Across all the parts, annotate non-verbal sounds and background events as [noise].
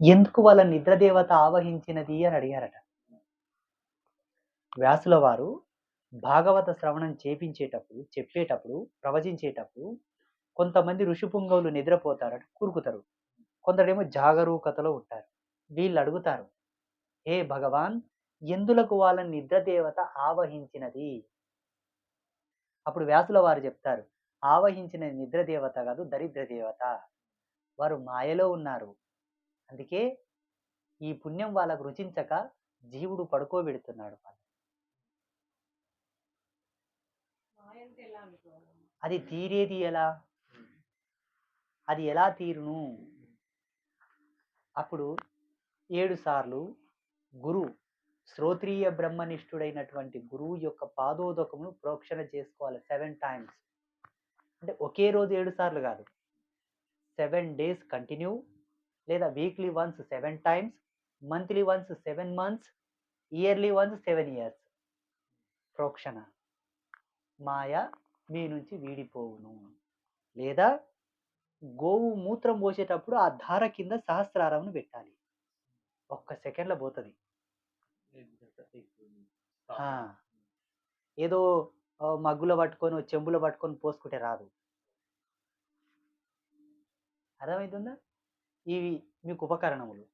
ఎందుకు వాళ్ళ నిద్రదేవత ఆవహించినది అని అడిగారట. వ్యాసుల వారు భాగవత శ్రవణం చేపించేటప్పుడు చెప్పేటప్పుడు ప్రవచించేటప్పుడు కొంతమంది ఋషిపుంగవులు నిద్రపోతారట కూరుకుతారు. కొందరేమో జాగరూకతలో ఉంటారు. వీళ్ళు అడుగుతారు హే భగవాన్ ఎందులకు వాళ్ళ నిద్రదేవత ఆవహించినది? అప్పుడు వ్యాసుల వారు చెప్తారు ఆవహించిన నిద్రదేవత కాదు దరిద్ర దేవత వారు మాయలో ఉన్నారు. అందుకే ఈ పుణ్యం వాళ్ళకు రుచించక జీవుడు పడుకోబెడుతున్నాడు అది తీరేది ఎలా? అది ఎలా తీరును? అప్పుడు ఏడు సార్లు గురు శ్రోత్రియ బ్రహ్మనిష్ఠుడైనటువంటి గురువు యొక్క పాదోదకమును ప్రోక్షణ చేసుకోవాలి సెవెన్ టైమ్స్. అంటే ఒకే రోజు ఏడు సార్లు కాదు. సెవెన్ డేస్ కంటిన్యూ లేదా weekly once seven times monthly once seven months yearly once seven years ప్రోక్షణ. మాయ మీ నుంచి వీడిపోవును. లేదా గోవు మూత్రం పోసేటప్పుడు ఆ ధార కింద సహస్రారంను పెట్టాలి. ఒక్క సెకండ్లో పోతుంది. ఏదో ఆ, మగ్గులో పట్టుకొని చెంబులు చెంబులో పట్టుకొని పోసుకుంటే రాదు. అర్థమవుతుందా ఇవి మీకు ఉపకరణములు.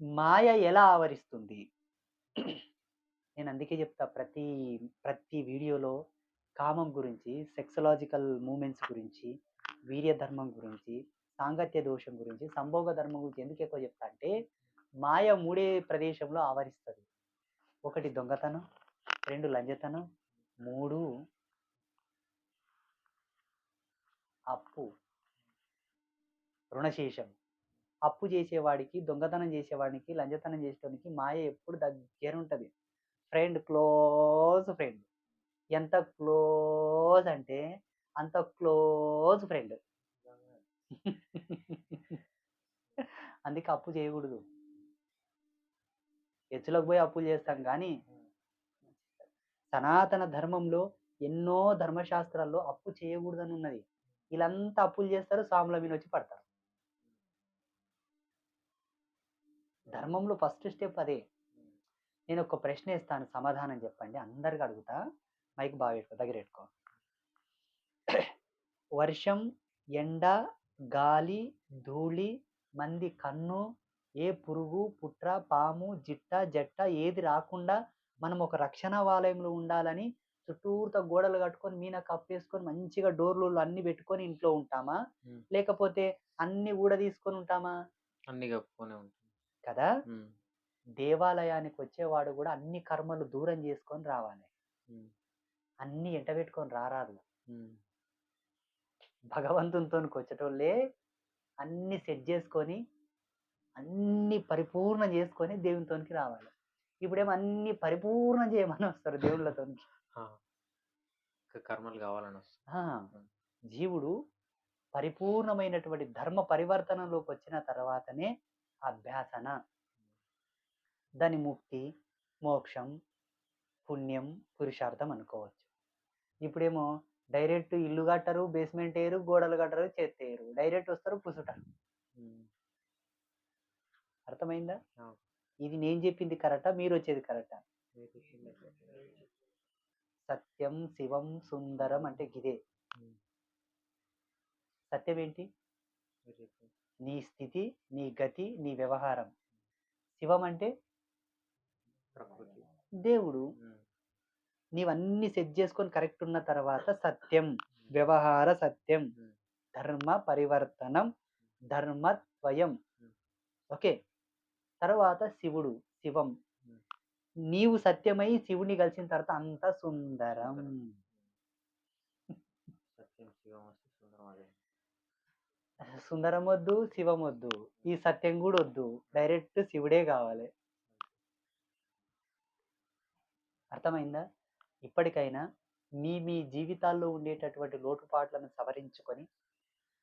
మాయ ఎలా ఆవరిస్తుంది? నేను అందుకే చెప్తా ప్రతి ప్రతి వీడియోలో కామం గురించి సెక్సలాజికల్ మూమెంట్స్ గురించి వీర్య ధర్మం గురించి సాంగత్య దోషం గురించి సంభోగ ధర్మం గురించి ఎందుకు ఎక్కువ చెప్తా అంటే మాయ మూడే ప్రదేశంలో ఆవరిస్తుంది. ఒకటి దొంగతనం రెండు లంజతనం మూడు అప్పు. రుణశేషం అప్పు చేసేవాడికి దొంగతనం చేసేవాడికి లంజతనం చేసేవాడికి మాయ ఎప్పుడు దగ్గర ఉంటుంది ఫ్రెండ్ క్లోజ్ ఫ్రెండ్. ఎంత క్లోజ్ అంటే అంత క్లోజ్ ఫ్రెండ్. అందుకే అప్పు చేయకూడదు. ఎచ్చులకు పోయి అప్పులు చేస్తాం కానీ సనాతన ధర్మంలో ఎన్నో ధర్మశాస్త్రాల్లో అప్పు చేయకూడదని ఉన్నది వీళ్ళంతా అప్పులు చేస్తారు సాముల మీద వచ్చి పడతారు. ధర్మంలో ఫస్ట్ స్టెప్ అదే. నేను ఒక ప్రశ్న ఇస్తాను సమాధానం చెప్పండి. అందరికి అడుగుతా. మైక్ బాగా పెట్టుకో దగ్గర పెట్టుకో. [coughs] వర్షం ఎండ గాలి ధూళి మంది కన్ను ఏ పురుగు పుట్ర పాము జిట్ట జట్ట ఏది రాకుండా మనం ఒక రక్షణ వాలయంలో ఉండాలని చుట్టూరుత గోడలు కట్టుకొని మీన కప్పేసుకొని మంచిగా డోర్లు అన్ని పెట్టుకొని ఇంట్లో ఉంటామా. లేకపోతే అన్ని ఊడ తీసుకొని ఉంటామా? అన్ని కప్పుకొనే ఉంటుంది కదా? దేవాలయానికి వచ్చేవాడు కూడా అన్ని కర్మలు దూరం చేసుకొని రావాలి. అన్ని ఎంట పెట్టుకొని రారాదు భగవంతునితో వచ్చేటోళ్ళే అన్ని సెట్ చేసుకొని అన్ని పరిపూర్ణం చేసుకొని దేవునితోనికి రావాలి. ఇప్పుడేమో అన్ని పరిపూర్ణం చేయమని వస్తారు దేవుళ్ళతోనికి. [laughs] ఇంకా కర్మలు కావాలని జీవుడు పరిపూర్ణమైనటువంటి ధర్మ పరివర్తనలోకి వచ్చిన తర్వాతనే అభ్యాసన. దాని ముక్తి మోక్షం పుణ్యం పురుషార్థం అనుకోవచ్చు. ఇప్పుడేమో డైరెక్ట్ ఇల్లు కట్టరు బేస్మెంట్ వేయరు గోడలు కట్టరు చెత్తేయరు డైరెక్ట్ వస్తారు పుసుటారు అర్థమైందా. ఇది నేను చెప్పింది కరెక్టా మీరు వచ్చేది కరెక్టా? సత్యం శివం సుందరం అంటే గిదే. సత్యం ఏంటి? నీ స్థితి నీ గతి నీ వ్యవహారం. శివం అంటే దేవుడు. నీవన్నీ సెట్ చేసుకొని కరెక్ట్ ఉన్న తర్వాత [laughs] సత్యం వ్యవహార సత్యం ధర్మ పరివర్తనం ధర్మత్వయం Hmm. ఓకే. తర్వాత శివుడు శివం. నీవు సత్యమై శివుని కలిసిన తర్వాత అంత సుందరం [laughs] సత్యం శివం వస్తే సుందరం అదే సుందరం వద్దు శివం వద్దు ఈ సత్యం కూడా వద్దు. డైరెక్ట్ శివుడే కావాలి. అర్థమైందా? ఇప్పటికైనా మీ మీ జీవితాల్లో ఉండేటటువంటి లోటుపాట్లను సవరించుకొని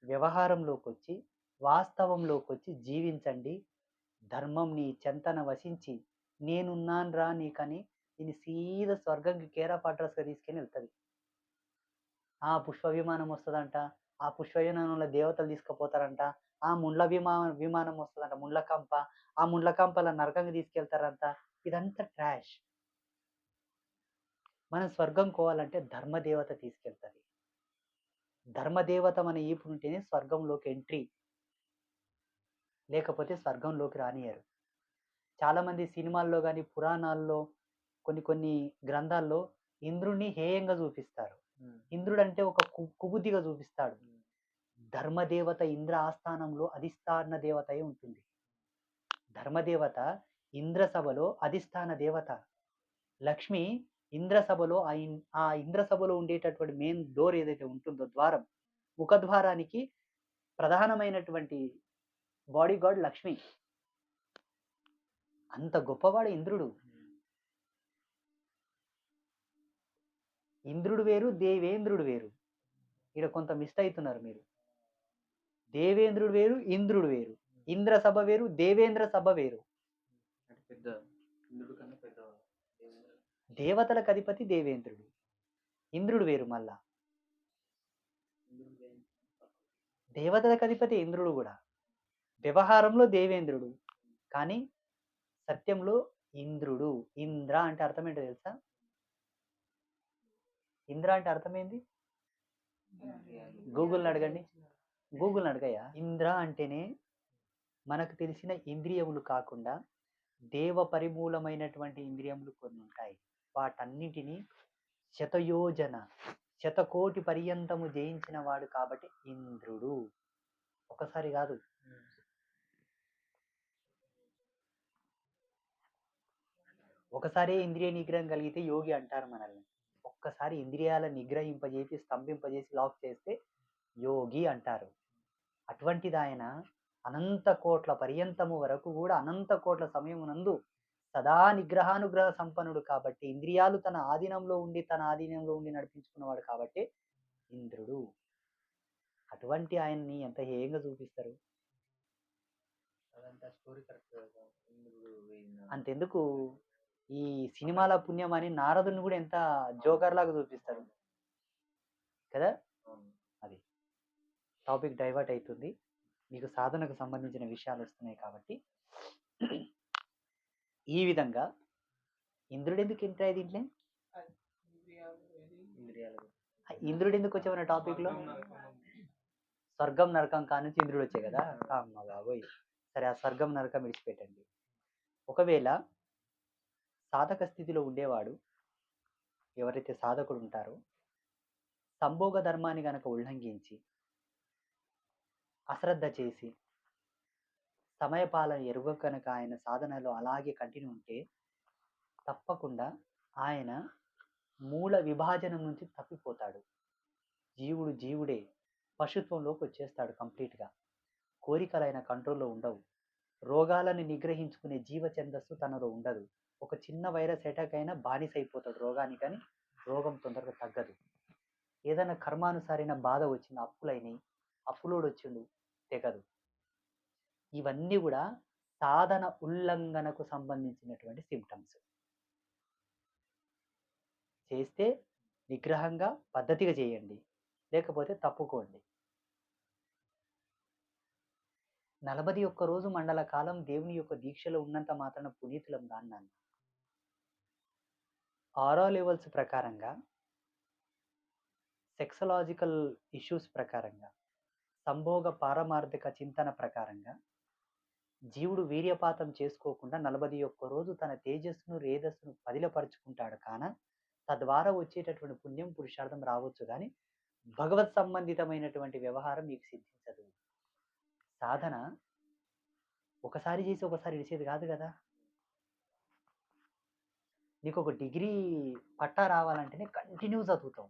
వ్యవహారంలోకి వచ్చి వాస్తవంలోకి వచ్చి జీవించండి. ధర్మం నీ చెంతన వశించి నేనున్నాను రా నీకని నేను సీదా స్వర్గంకి కేరా పట్రస్గా తీసుకెళ్ళి వెళ్తుంది. ఆ పుష్ప విమానం వస్తుందంట. ఆ పుష్ప దేవతలు తీసుకుపోతారంట. ఆ ముండ్ల విమా విమానం వస్తుందంట ముండ్ల కంప. ఆ ముండ్ల కంపల నరకంగా తీసుకెళ్తారంట. ఇదంతా ట్రాష్. మనం స్వర్గం కోవాలంటే ధర్మదేవత తీసుకెళ్తుంది. ధర్మదేవత మన ఈపు ఉంటేనే స్వర్గంలోకి ఎంట్రీ. లేకపోతే స్వర్గంలోకి రానియరు చాలామంది సినిమాల్లో కానీ పురాణాల్లో కొన్ని కొన్ని గ్రంథాల్లో ఇంద్రుణ్ణి హేయంగా చూపిస్తారు. ఇంద్రుడు అంటే ఒక కు- కుబుద్ధిగా చూపిస్తాడు. ధర్మదేవత ఇంద్ర ఆస్థానంలో అధిష్టాన దేవత అయి ఉంటుంది. ధర్మదేవత ఇంద్ర సభలో అధిష్టాన దేవత. లక్ష్మి ఇంద్ర సభలో ఆ ఇంద్ర సభలో ఉండేటటువంటి మెయిన్ డోర్ ఏదైతే ఉంటుందో ద్వారం ముఖద్వారానికి ప్రధానమైనటువంటి బాడీ గార్డ్ లక్ష్మి. అంత గొప్పవాడు ఇంద్రుడు. ఇంద్రుడు వేరు దేవేంద్రుడు వేరు. ఇక్కడ కొంత మిస్ అవుతున్నారు మీరు. దేవేంద్రుడు వేరు ఇంద్రుడు వేరు. ఇంద్ర సభ వేరు దేవేంద్ర సభ వేరు. దేవతలకు అధిపతి దేవేంద్రుడు. ఇంద్రుడు వేరు మళ్ళా. దేవతలకు అధిపతి ఇంద్రుడు కూడా. వ్యవహారంలో దేవేంద్రుడు. కానీ సత్యంలో ఇంద్రుడు. ఇంద్ర అంటే అర్థం ఏంటో తెలుసా? ఇంద్ర అంటే అర్థమైంది? గూగుల్ని అడగండి. గూగుల్ని అడగయ్యా ఇంద్ర అంటేనే మనకు తెలిసిన ఇంద్రియములు కాకుండా దేవ పరిమూలమైనటువంటి ఇంద్రియములు కొన్ని ఉంటాయి. వాటన్నిటిని శతయోజన శతకోటి పర్యంతము జయించిన వాడు కాబట్టి ఇంద్రుడు. ఒకసారి కాదు. ఒకసారి ఇంద్రియ నిగ్రహం కలిగితే యోగి అంటారు మనల్ని. ఒక్కసారి ఇంద్రియాల నిగ్రహింపజేసి స్తంభింపజేసి లాక్ చేస్తే యోగి అంటారు. అటువంటిది ఆయన అనంత కోట్ల పర్యంతము వరకు కూడా అనంత కోట్ల సమయమునందు సదా నిగ్రహానుగ్రహ సంపన్నుడు కాబట్టి ఇంద్రియాలు తన ఆధీనంలో ఉండి తన ఆధీనంలో ఉండి నడిపించుకున్నవాడు కాబట్టి ఇంద్రుడు. అటువంటి ఆయన్ని ఎంత హేయంగా చూపిస్తారు? అంతెందుకు? ఈ సినిమాల పుణ్యం అని నారదుని కూడా ఎంత జోకర్ లాగా చూపిస్తారు. కదా? అవును. టాపిక్ డైవర్ట్ అవుతుంది మీకు సాధనకు సంబంధించిన విషయాలు వస్తున్నాయి కాబట్టి. ఈ విధంగా ఇంద్రుడు ఎందుకు ఎంటర్ అయ్యి దీంట్లో? ఇంద్రుడు ఎందుకు వచ్చామన్న టాపిక్లో? స్వర్గం నరకం కానుంచి ఇంద్రుడు వచ్చాయి కదా? అమ్మ బాబోయ్. సరే ఆ స్వర్గం నరకం విడిచిపెట్టండి. ఒకవేళ సాధక స్థితిలో ఉండేవాడు. ఎవరైతే సాధకుడు ఉంటారో సంభోగ ధర్మాన్ని గనక ఉల్లంఘించి అశ్రద్ధ చేసి సమయపాలన ఎరుగ కనుక ఆయన సాధనలో అలాగే కంటిన్యూ ఉంటే తప్పకుండా ఆయన మూల విభాజనం నుంచి తప్పిపోతాడు. జీవుడు జీవుడే పశుత్వంలోకి వచ్చేస్తాడు కంప్లీట్గా. కోరికలు ఆయన కంట్రోల్లో ఉండవు. రోగాలను నిగ్రహించుకునే జీవ ఛందస్సు తనలో ఉండదు. ఒక చిన్న వైరస్ అటాక్ అయినా బానిస అయిపోతాడు రోగానికి కానీ రోగం తొందరగా తగ్గదు. ఏదైనా కర్మానుసారైన బాధ వచ్చింది అప్పులైనవి అప్పులోడు వచ్చిండు తెగదు. ఇవన్నీ కూడా సాధన ఉల్లంఘనకు సంబంధించినటువంటి సిమ్టమ్స్ చేస్తే నిగ్రహంగా పద్ధతిగా చేయండి లేకపోతే తప్పుకోండి. నలభై ఒక్క రోజు మండల కాలం దేవుని యొక్క దీక్షలో ఉన్నంత మాత్రాన పునీతులం కాన్నాను ఆరో లెవెల్స్ ప్రకారంగా సెక్సలాజికల్ ఇష్యూస్ ప్రకారంగా సంభోగ పారమార్థిక చింతన ప్రకారంగా జీవుడు వీర్యపాతం చేసుకోకుండా నలభై ఒక్క రోజు తన తేజస్సును రేధస్సును పదిలపరుచుకుంటాడు కాన తద్వారా వచ్చేటటువంటి పుణ్యం పురుషార్థం రావచ్చు కానీ భగవత్ సంబంధితమైనటువంటి వ్యవహారం మీకు సిద్ధించదు. సాధన ఒకసారి చేసి ఒకసారి విడిచేది కాదు కదా. నీకు ఒక డిగ్రీ పట్టా రావాలంటేనే కంటిన్యూ చదువుతాం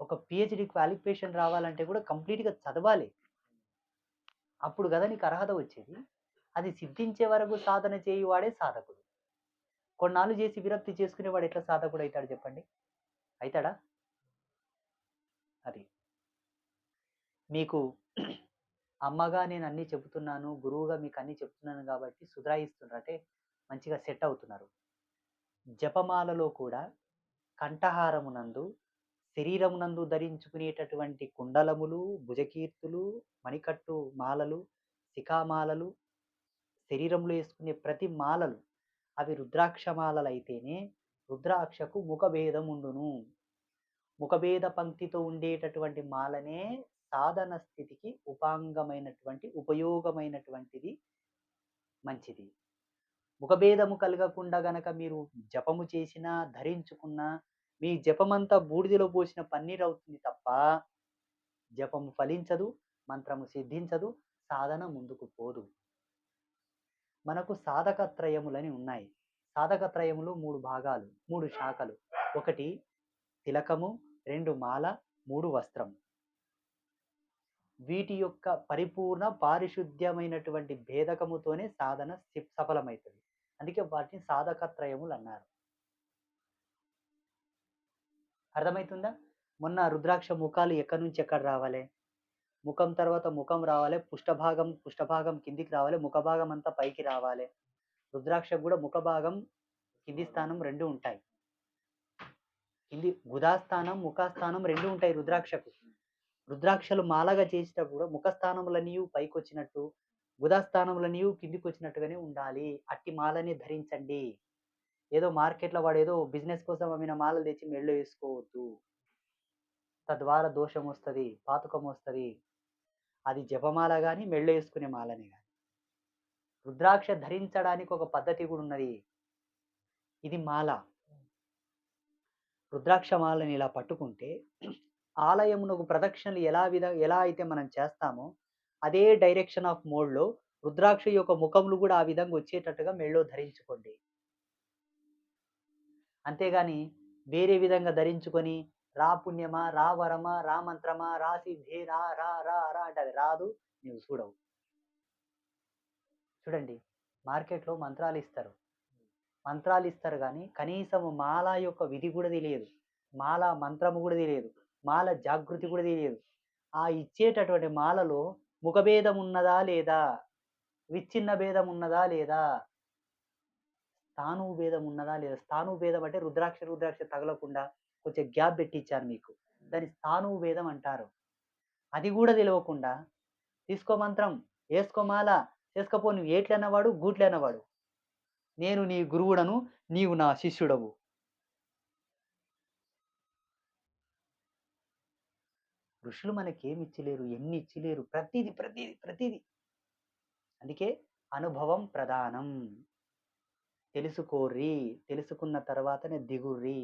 ఒక పిహెచ్డి క్వాలిఫికేషన్ రావాలంటే కూడా కంప్లీట్గా చదవాలి. అప్పుడు కదా నీకు అర్హత వచ్చేది. అది సిద్ధించే వరకు సాధన చేయువాడే సాధకుడు. కొన్నాళ్ళు చేసి విరక్తి చేసుకునేవాడు ఎట్లా సాధకుడు అవుతాడు చెప్పండి? అవుతాడా? అది. మీకు అమ్మగా నేను అన్నీ చెబుతున్నాను గురువుగా మీకు అన్నీ చెప్తున్నాను కాబట్టి సుధరాయిస్తున్నారు అంటే మంచిగా సెట్ అవుతున్నారు. జపమాలలో కూడా కంఠహారమునందు శరీరమునందు ధరించుకునేటటువంటి కుండలములు భుజకీర్తులు మణికట్టు మాలలు శిఖామాలలు శరీరంలో వేసుకునే ప్రతి మాలలు అవి రుద్రాక్ష మాలలు అయితేనే రుద్రాక్షకు ముఖభేదం ఉండును ముఖభేద పంక్తితో ఉండేటటువంటి మాలనే సాధన స్థితికి ఉపాంగమైనటువంటి ఉపయోగమైనటువంటిది మంచిది. ముఖభేదము కలగకుండా గనక మీరు జపము చేసినా ధరించుకున్నా మీ జపమంతా బూడిదలో పోసిన పన్నీర్ అవుతుంది తప్ప జపము ఫలించదు మంత్రము సిద్ధించదు సాధన ముందుకు పోదు. మనకు సాధకత్రయములని ఉన్నాయి. సాధకత్రయములు మూడు భాగాలు మూడు శాఖలు. ఒకటి తిలకము రెండు మాల మూడు వస్త్రం. వీటి యొక్క పరిపూర్ణ పారిశుద్ధ్యమైనటువంటి భేదకముతోనే సాధన సఫలమవుతుంది అందుకే వాటిని సాధకత్రయములు అన్నారు అర్థమవుతుందా మొన్న రుద్రాక్ష ముఖాలు ఎక్కడి నుంచి ఎక్కడ రావాలి? ముఖం తర్వాత ముఖం రావాలి పుష్టభాగం పుష్టభాగం కిందికి రావాలి ముఖభాగం అంతా పైకి రావాలి. రుద్రాక్ష కూడా ముఖభాగం కింది స్థానం రెండు ఉంటాయి. కింది గుదాస్థానం ముఖాస్థానం రెండు ఉంటాయి రుద్రాక్షకు. రుద్రాక్షలు మాలగా చేసేటప్పుడు ముఖస్థానములన్నీ పైకి వచ్చినట్టు ఉదాస్థానంలో నీవు కిందికి వచ్చినట్టుగానే ఉండాలి. అట్టి మాలని ధరించండి. ఏదో మార్కెట్లో వాడు ఏదో బిజినెస్ కోసం అమ్మిన మాలలు తెచ్చి మెళ్ళు వేసుకోవద్దు. తద్వారా దోషం వస్తుంది పాతకం వస్తుంది. అది జపమాల కానీ మెళ్ళు వేసుకునే మాలని కానీ రుద్రాక్ష ధరించడానికి ఒక పద్ధతి కూడా ఉన్నది. ఇది మాల. రుద్రాక్ష మాలని ఇలా పట్టుకుంటే ఆలయమునకు ప్రదక్షిణలు ఎలా విధ ఎలా అయితే మనం చేస్తామో అదే డైరెక్షన్ ఆఫ్ మోడ్లో రుద్రాక్ష యొక్క ముఖములు కూడా ఆ విధంగా వచ్చేటట్టుగా మెళ్ళో ధరించుకోండి. అంతేగాని వేరే విధంగా ధరించుకొని రా పుణ్యమా రా వరమా రా మంత్రమా రా సిద్ధి రా రా రా రా అంటే అది రాదు నువ్వు చూడవు. చూడండి మార్కెట్లో మంత్రాలు ఇస్తారు. మంత్రాలు ఇస్తారు కానీ కనీసం మాల యొక్క విధి కూడా తెలియదు. మాల మంత్రము కూడా తెలియదు. మాల జాగృతి కూడా తెలియదు. ఆ ఇచ్చేటటువంటి మాలలో ముఖభేదం ఉన్నదా లేదా? విచ్ఛిన్న భేదం ఉన్నదా లేదా? స్థాను భేదం ఉన్నదా లేదా? స్థాను భేదం అంటే రుద్రాక్ష రుద్రాక్ష తగలకుండా కొంచెం గ్యాప్ పెట్టించాను మీకు. దాని స్థాను భేదం అంటారు. అది కూడా తెలియకుండా తీసుకో మంత్రం వేసుకోమాల చేసుకోపో నువ్వు ఏట్లన్నవాడు గూట్లన్నవాడు నేను నీ గురువుడను నీవు నా శిష్యుడవు. ఋషులు మనకేమి ఇచ్చలేరు ఎన్ని ఇచ్చలేరు ప్రతిది ప్రతిది ప్రతిది. అందుకే అనుభవం ప్రధానం. తెలుసుకోర్రి తెలుసుకున్న తర్వాతనే దిగుర్రి.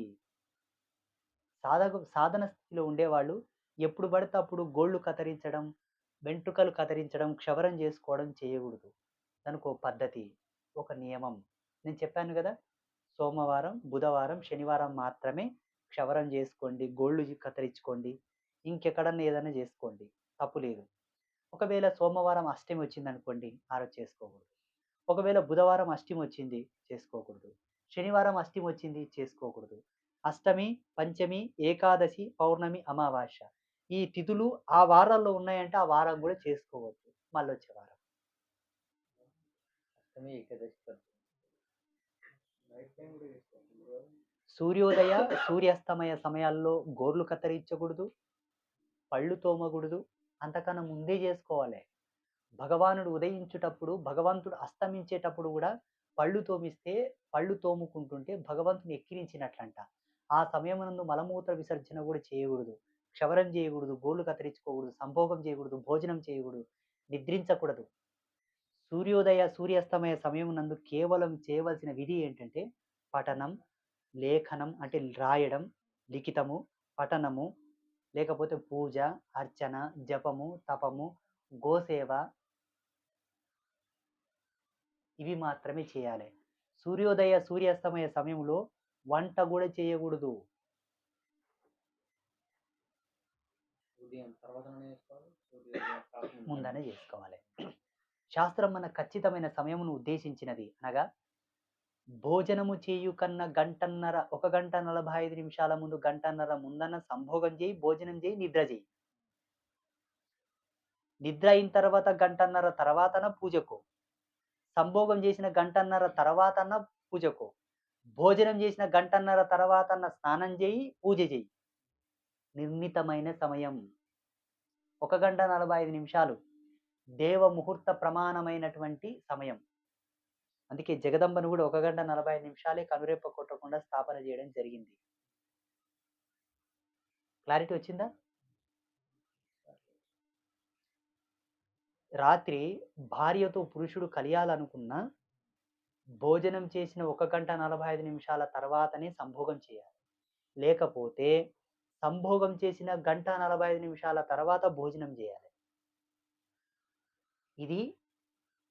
సాధక సాధన స్థితిలో ఉండేవాళ్ళు ఎప్పుడు పడితే అప్పుడు గోళ్ళు కత్తిరించడం వెంట్రుకలు కత్తిరించడం క్షవరం చేసుకోవడం చేయకూడదు. దానికి ఒక పద్ధతి ఒక నియమం. నేను చెప్పాను కదా సోమవారం బుధవారం శనివారం మాత్రమే క్షవరం చేసుకోండి గోళ్ళు కత్తిరించుకోండి. ఇంకెక్కడన్నా ఏదైనా చేసుకోండి. తప్పు లేదు. ఒకవేళ సోమవారం అష్టమి వచ్చింది అనుకోండి ఆ రోజు చేసుకోకూడదు. ఒకవేళ బుధవారం అష్టమి వచ్చింది చేసుకోకూడదు. శనివారం అష్టమి వచ్చింది చేసుకోకూడదు. అష్టమి పంచమి ఏకాదశి పౌర్ణమి అమావాస్య ఈ తిథులు ఆ వారాల్లో ఉన్నాయంటే ఆ వారం కూడా చేసుకోవద్దు మళ్ళీ వచ్చే వారం సూర్యోదయ సూర్యాస్తమయ సమయాల్లో గోర్లు కత్తిరించకూడదు. పళ్ళు తోమకూడదు. అంతకన్నా ముందే చేసుకోవాలి. భగవానుడు ఉదయించేటప్పుడు భగవంతుడు అస్తమించేటప్పుడు కూడా పళ్ళు తోమిస్తే పళ్ళు తోముకుంటుంటే భగవంతుని ఎక్కిరించినట్లంట. ఆ సమయమునందు మలమూత్ర విసర్జన కూడా చేయకూడదు. క్షవరం చేయకూడదు గోళ్ళు కత్తిరించుకోకూడదు సంభోగం చేయకూడదు భోజనం చేయకూడదు నిద్రించకూడదు. సూర్యోదయ సూర్యాస్తమయ సమయమునందు కేవలం చేయవలసిన విధి ఏంటంటే పఠనం లేఖనం అంటే రాయడం లిఖితము పఠనము లేకపోతే పూజ అర్చన జపము తపము గోసేవ ఇవి మాత్రమే చేయాలి సూర్యోదయ సూర్యాస్తమయ సమయంలో వంట కూడా చేయకూడదు. ముందనే చేసుకోవాలి శాస్త్రం మన ఖచ్చితమైన సమయమును ఉద్దేశించినది అనగా భోజనము చేయు కన్నా గంటన్నర ఒక గంట నలభై ఐదు నిమిషాల ముందు గంటన్నర ముందన్న సంభోగం చేయి భోజనం చేయి నిద్ర చేయి. నిద్ర అయిన తర్వాత గంటన్నర తర్వాతన పూజకు. సంభోగం చేసిన గంటన్నర తర్వాతన్న పూజకు. భోజనం చేసిన గంటన్నర తర్వాతన్న స్నానం చేయి పూజ చేయి. నిర్ణీతమైన సమయం. ఒక గంట నలభై ఐదు నిమిషాలు. దేవ ముహూర్త ప్రమాణమైనటువంటి సమయం. అందుకే జగదంబను కూడా ఒక గంట నలభై ఐదు నిమిషాలే కనురెప్ప కొట్టకుండా స్థాపన చేయడం జరిగింది. క్లారిటీ వచ్చిందా? రాత్రి భార్యతో పురుషుడు కలియాలనుకున్న భోజనం చేసిన ఒక గంట నలభై ఐదు నిమిషాల తర్వాతనే సంభోగం చేయాలి. లేకపోతే సంభోగం చేసిన గంట నలభై ఐదు నిమిషాల తర్వాత భోజనం చేయాలి. ఇది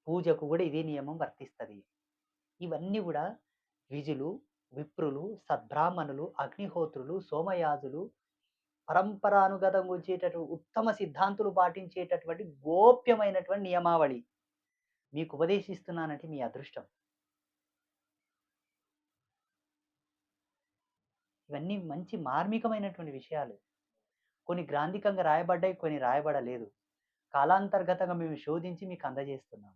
పూజకు కూడా ఇదే నియమం వర్తిస్తుంది. ఇవన్నీ కూడా విజులు విప్రులు సద్బ్రాహ్మణులు అగ్నిహోత్రులు సోమయాజులు పరంపరానుగతం వచ్చేటటువంటి ఉత్తమ సిద్ధాంతులు పాటించేటటువంటి గోప్యమైనటువంటి నియమావళి. మీకు ఉపదేశిస్తున్నానంటే మీ అదృష్టం. ఇవన్నీ మంచి మార్మికమైనటువంటి విషయాలు. కొన్ని గ్రాంధికంగా రాయబడ్డాయి కొన్ని రాయబడలేదు. కాలాంతర్గతంగా మేము శోధించి మీకు అందజేస్తున్నాం.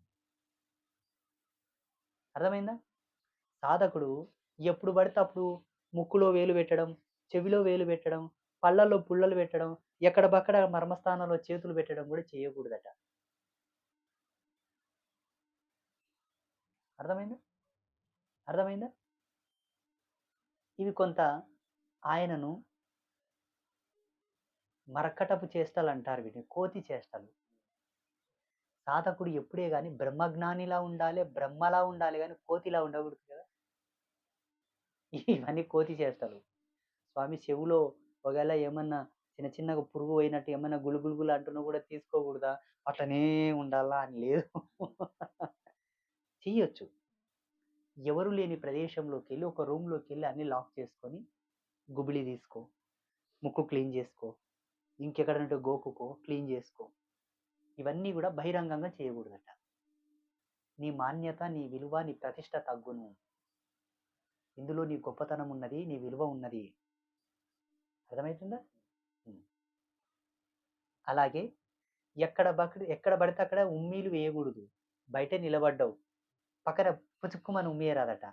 అర్థమైందా? సాధకుడు ఎప్పుడు పడితే అప్పుడు ముక్కులో వేలు పెట్టడం చెవిలో వేలు పెట్టడం పళ్ళల్లో పుల్లలు పెట్టడం ఎక్కడ బక్కడ మర్మస్థానంలో చేతులు పెట్టడం కూడా చేయకూడదట. అర్థమైందా? అర్థమైందా? ఇవి కొంత ఆయనను మరకటపు చేష్టలు అంటారు వీటిని కోతి చేష్టలు. సాధకుడు ఎప్పుడే కానీ బ్రహ్మజ్ఞానిలా ఉండాలి బ్రహ్మలా ఉండాలి కానీ కోతిలా ఉండకూడదు కదా. ఇవన్నీ కోతి చేస్తారు స్వామి చెవులో ఒకవేళ ఏమన్నా చిన్న చిన్నగా పురుగు పోయినట్టు ఏమన్నా గులుగులుగులు అంటున్నా కూడా తీసుకోకూడదా? అట్లనే ఉండాలా అని లేదు. చెయ్యొచ్చు ఎవరు లేని ప్రదేశంలోకి వెళ్ళి ఒక రూమ్లోకి వెళ్ళి అన్ని లాక్ చేసుకొని గుబిలి తీసుకో ముక్కు క్లీన్ చేసుకో ఇంకెక్కడంటే గోకుకో క్లీన్ చేసుకో. ఇవన్నీ కూడా బహిరంగంగా చేయకూడదట. నీ మాన్యత నీ విలువ నీ ప్రతిష్ట తగ్గును. ఇందులో నీ గొప్పతనం ఉన్నది నీ విలువ ఉన్నది. అర్థమవుతుందా? అలాగే ఎక్కడ బక్కడ ఎక్కడ పడితే అక్కడ ఉమ్మీలు వేయకూడదు. బయట నిలబడ్డావు. పక్కన పుచుక్కుమని ఉమ్మేయరాదట.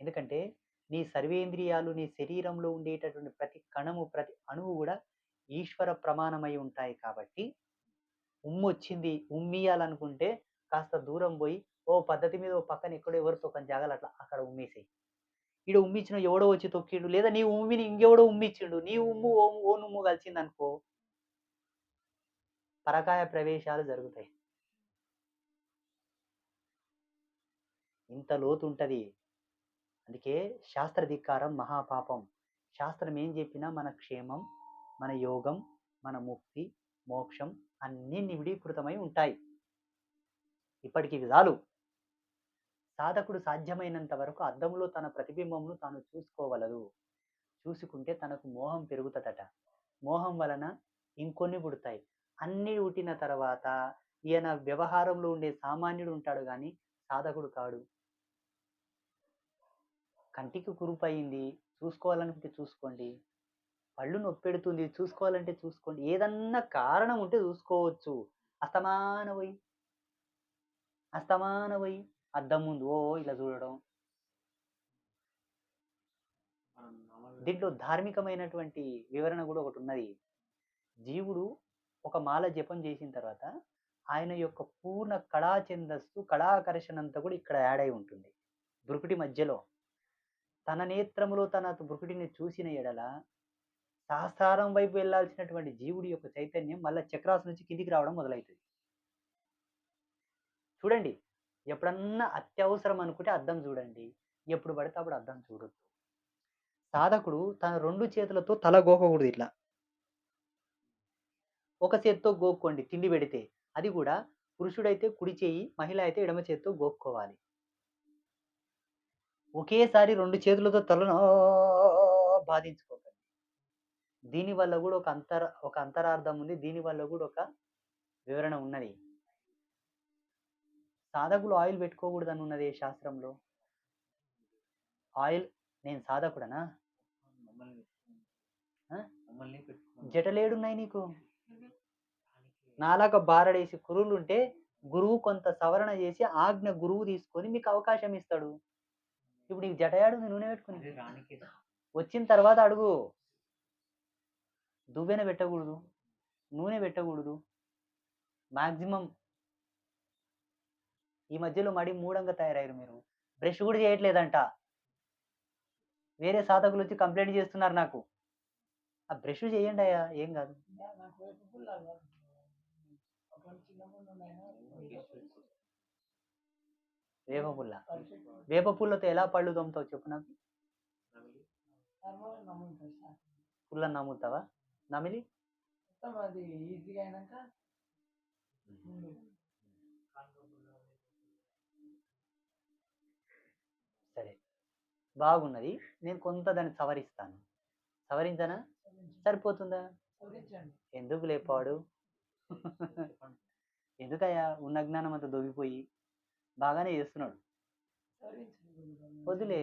ఎందుకంటే నీ సర్వేంద్రియాలు నీ శరీరంలో ఉండేటటువంటి ప్రతి కణము ప్రతి అణువు కూడా ఈశ్వర ప్రమాణమై ఉంటాయి కాబట్టి ఉమ్ము వచ్చింది ఉమ్మీయాలనుకుంటే కాస్త దూరం పోయి ఓ పద్ధతి మీద ఓ పక్కన ఎక్కడో ఎవరితో తొక్కని జాగాలు అట్లా అక్కడ ఉమ్మేసేయి. ఈడ ఉమ్మించిన ఎవడో వచ్చి తొక్కిండు లేదా నీ ఉమ్మిని ఇంకెవడో ఉమ్మిచ్చిండు నీ ఉమ్ము ఓ ఓ నుమ్ము కలిసింది అనుకో పరకాయ ప్రవేశాలు జరుగుతాయి. ఇంత లోతు ఉంటుంది అందుకే శాస్త్ర ధిక్కారం మహాపాపం. శాస్త్రం ఏం చెప్పినా మన క్షేమం మన యోగం మన ముక్తి మోక్షం అన్నీ నివిడీకృతమై ఉంటాయి. ఇప్పటికి ఇవి చాలు. సాధకుడు సాధ్యమైనంత వరకు అద్దంలో తన ప్రతిబింబమును తాను చూసుకోవలదు. చూసుకుంటే తనకు మోహం పెరుగుతుందట. మోహం వలన ఇంకొన్ని పుడతాయి. అన్ని పుట్టిన తర్వాత ఈయన వ్యవహారంలో ఉండే సామాన్యుడు ఉంటాడు కానీ సాధకుడు కాడు. కంటికి కురుపయింది. చూసుకోవాలనుకుంటే చూసుకోండి. పళ్ళు నొప్పెడుతుంది. చూసుకోవాలంటే చూసుకోండి. ఏదన్నా కారణం ఉంటే చూసుకోవచ్చు. అస్తమాన పోయి అస్తమాన పోయి అద్దం ముందు ఓ ఇలా చూడడం. దీంట్లో ధార్మికమైనటువంటి వివరణ కూడా ఒకటి ఉన్నది. జీవుడు ఒక మాల జపం చేసిన తర్వాత ఆయన యొక్క పూర్ణ కళా ఛందస్సు కళాకర్షణ అంతా కూడా ఇక్కడ యాడ్ అయి ఉంటుంది. బృకుటి మధ్యలో. తన నేత్రములో తన బృకుటిని చూసిన ఎడల సహస్రారం వైపు వెళ్ళాల్సినటువంటి జీవుడి యొక్క చైతన్యం మళ్ళీ చక్రాసు నుంచి కిందికి రావడం మొదలవుతుంది చూడండి ఎప్పుడన్నా అత్యవసరం అనుకుంటే అద్దం చూడండి. ఎప్పుడు పడితే అప్పుడు అద్దం చూడొద్దు. సాధకుడు తన రెండు చేతులతో తల గోకకూడదు ఇట్లా. ఒక చేత్తో గోక్కోండి తిండి పెడితే. అది కూడా పురుషుడైతే కుడి చేయి మహిళ అయితే ఎడమ చేత్తో గోక్కోవాలి. ఒకేసారి రెండు చేతులతో తలను బాధించుకోకండి. దీనివల్ల కూడా ఒక అంతర ఒక అంతరార్థం ఉంది. దీనివల్ల కూడా ఒక వివరణ ఉన్నది. సాధకులు ఆయిల్ పెట్టుకోకూడదు అని ఉన్నది ఏ శాస్త్రంలో? ఆయిల్ నేను సాధకుడనా? జటలేడున్నాయి నీకు? నాలాగా బారడేసి కురులు ఉంటే గురువు కొంత సవరణ చేసి ఆజ్ఞ గురువు తీసుకొని మీకు అవకాశం ఇస్తాడు. ఇప్పుడు నీకు జటయాడు నూనె పెట్టుకుని. వచ్చిన తర్వాత అడుగు. దువ్వెన పెట్టకూడదు నూనె పెట్టకూడదు. మ్యాక్సిమం ఈ మధ్యలో మడి మూఢంగా తయారయ్యారు మీరు. బ్రష్ కూడా చేయట్లేదంట. వేరే సాధకులు వచ్చి కంప్లైంట్ చేస్తున్నారు నాకు. ఆ బ్రష్ చేయండి అయ్యా ఏం కాదు. వేప పుల్ల వేప పుల్లతో ఎలా పళ్ళు తోముతావు చెప్పు నాకు. పుల్ల నమ్ముతావా? నమిలి మొత్తం అది ఈజీగా అయినాక సరే బాగున్నది. నేను కొంత దాన్ని సవరిస్తాను. సవరించానా? సరిపోతుందా? ఎందుకు లేపాడు? ఎందుకయ్యా? ఉన్న జ్ఞానం అంతా దొబ్బిపోయి బాగానే చేస్తున్నాడు. వదిలే.